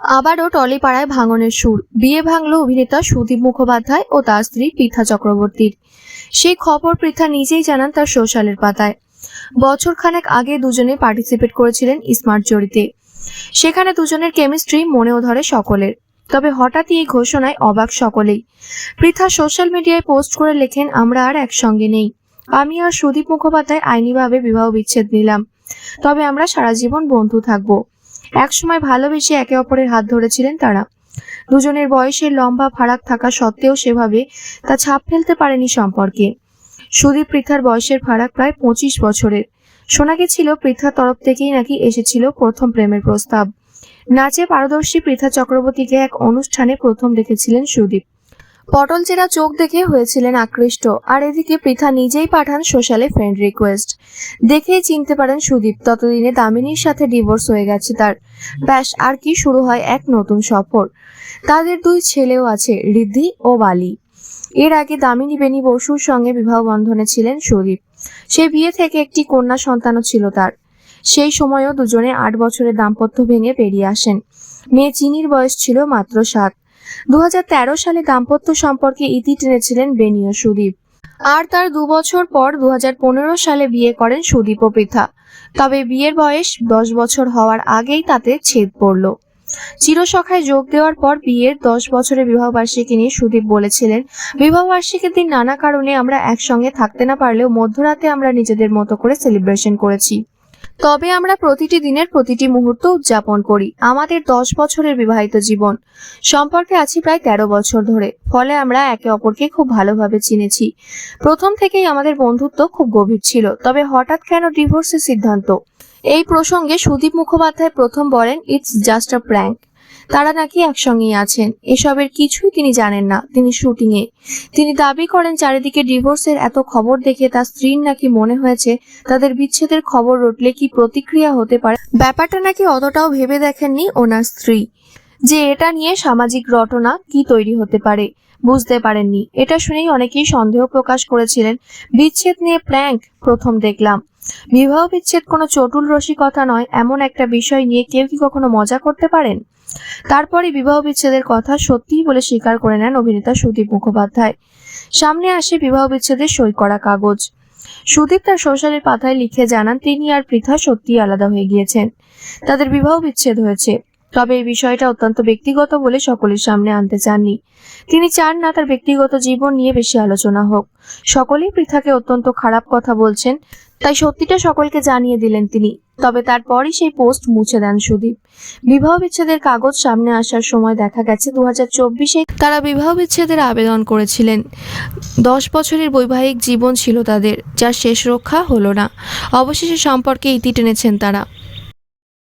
আবারও টলিপাড়ায় ভাঙনের সুর। বিয়ে ভাঙল অভিনেতা সুদীপ মুখোপাধ্যায় ও তার স্ত্রী পৃথা চক্রবর্তীর। সেই খবর পৃথা নিজেই জানান তার সোশ্যালের পাতায়। বছর খানেক আগে দুজনে পার্টিসিপেট করেছিলেন স্মার্ট জড়িতে সেখানে দুজনের কেমিস্ট্রি মনেও ধরে সকলের। তবে হঠাৎই এই ঘোষণায় অবাক সকলেই। পৃথা সোশ্যাল মিডিয়ায় পোস্ট করে লেখেন, আমরা আর একসঙ্গে নেই। আমি আর সুদীপ মুখোপাধ্যায় আইনিভাবে বিবাহ বিচ্ছেদ নিলাম। তবে আমরা সারা জীবন বন্ধু থাকব। একসময় ভালোবেসে একে অপরের হাত ধরেছিলেন তারা। দুজনের বয়সের লম্বা ফারাক থাকা সত্ত্বেও সেভাবে তা ছাপ ফেলতে পারেনি সম্পর্কে। সুদীপ পৃথার বয়সের ফারাক প্রায় পঁচিশ বছরের। শোনা গেছিল পৃথার তরফ থেকেই নাকি এসেছিল প্রথম প্রেমের প্রস্তাব। নাচে পারদর্শী পৃথা চক্রবর্তীকে এক অনুষ্ঠানে প্রথম দেখেছিলেন সুদীপ। পটলচেরা চোখ দেখে হয়েছিলেন আকৃষ্ট, আর এদিকে পৃথা নিজেই পাঠান সোশ্যালে ফ্রেন্ড রিকোয়েস্ট দেখেই চিনতে পারেন সুদীপ, ততদিনে দামিনীর সাথে ডিভোর্স হয়ে গেছে তার। ব্যাস, আর কি শুরু হয় এক নতুন সফর। তাদের দুই ছেলেও আছে, ঋদ্ধি ও বালি। এর আগে দামিনী বেনী বসুর সঙ্গে বিবাহ বন্ধনে ছিলেন সুদীপ। সে বিয়ে থেকে একটি কন্যা সন্তানও ছিল তার। সেই সময়ও দুজনে আট বছরের দাম্পত্য ভেঙে বেরিয়ে আসেন। মেয়ে চিনির বয়স ছিল মাত্র সাত। দু হাজার তেরো সালে দাম্পত্য সম্পর্কে ইতি টেনেছিলেন বেনী ও সুদীপ। আর তার দু বছর পর দু হাজার পনেরো সালে বিয়ে করেন সুদীপ ও পৃথা। তবে বিয়ের বয়স দশ বছর হওয়ার আগেই তাতে ছেদ পড়ল। চিরসখায় যোগ দেওয়ার পর বিয়ের দশ বছরের বিবাহবার্ষিকী নিয়ে সুদীপ বলেছিলেন, বিবাহবার্ষিকীর দিন নানা কারণে আমরা একসঙ্গে থাকতে না পারলেও মধ্যরাতে আমরা নিজেদের মতো করে সেলিব্রেশন করেছি। তবে আমরা প্রতিটি দিনের প্রতিটি মুহূর্ত উদযাপন করি। আমাদের দশ বছরের বিবাহিত জীবন। সম্পর্কে আছি প্রায় তেরো বছর ধরে। ফলে আমরা একে অপরকে খুব ভালোভাবে চিনেছি। প্রথম থেকেই আমাদের বন্ধুত্ব খুব গভীর ছিল, তবে হঠাৎ কেন ডিভোর্সের সিদ্ধান্ত? এই প্রসঙ্গে সুদীপ মুখোপাধ্যায় প্রথম বলেন ইটস জাস্ট আ প্র্যাঙ্ক তারা নাকি একসঙ্গেই আছেন। এসবের কিছুই তিনি জানেন না, তিনি শুটিংয়ে। তিনি দাবি করেন চারিদিকে ডিভোর্সের এত খবর দেখে তার স্ত্রীর নাকি মনে হয়েছে তাদের বিচ্ছেদের খবর রটলে কি প্রতিক্রিয়া হতে পারে। ব্যাপারটা নাকি অতটাও ভেবে দেখেননি ওনার স্ত্রী। যে এটা নিয়ে সামাজিক রটনা কি তৈরি হতে পারে, বুঝতে পারেননি। এটা শুনেই অনেকেই সন্দেহ প্রকাশ করেছিলেন। বিচ্ছেদ নিয়ে প্র্যাঙ্ক প্রথম দেখলাম। বিবাহ বিচ্ছেদ কোনো চটুল রসিকতা নয়, এমন একটা বিষয় নিয়ে কেউ কি কখনো মজা করতে পারেন? তারপরে বিবাহ বিচ্ছেদের কথা সত্যিই বলে স্বীকার করে নেন অভিনেতা সুদীপ মুখোপাধ্যায়। সামনে আসে বিবাহ বিচ্ছেদের সই করা কাগজ। সুদীপ তার সোশ্যালের পাতায় লিখে জানান, তিনি আর পৃথা সত্যিই আলাদা হয়ে গিয়েছেন। তাদের বিবাহ বিচ্ছেদ হয়েছে। তবে এই বিষয়টা অত্যন্ত ব্যক্তিগত বলে সকলের সামনে আনতে চাননি। তিনি চান না তার ব্যক্তিগত জীবন নিয়ে বেশি আলোচনা হোক। সকলেই পৃথাকে অত্যন্ত খারাপ কথা বলছেন, তাই সত্যিটা সকলকে জানিয়ে দিলেন তিনি। তবে তারপরই সেই পোস্ট মুছে দেন সুদীপ। বিবাহ বিচ্ছেদের কাগজ সামনে আসার সময় দেখা গেছে দু চব্বিশে তারা বিবাহ বিচ্ছেদের আবেদন করেছিলেন। দশ বছরের বৈবাহিক জীবন ছিল তাদের, যার শেষ রক্ষা হলো না। অবশেষে সম্পর্কে ইতি টেনেছেন তারা।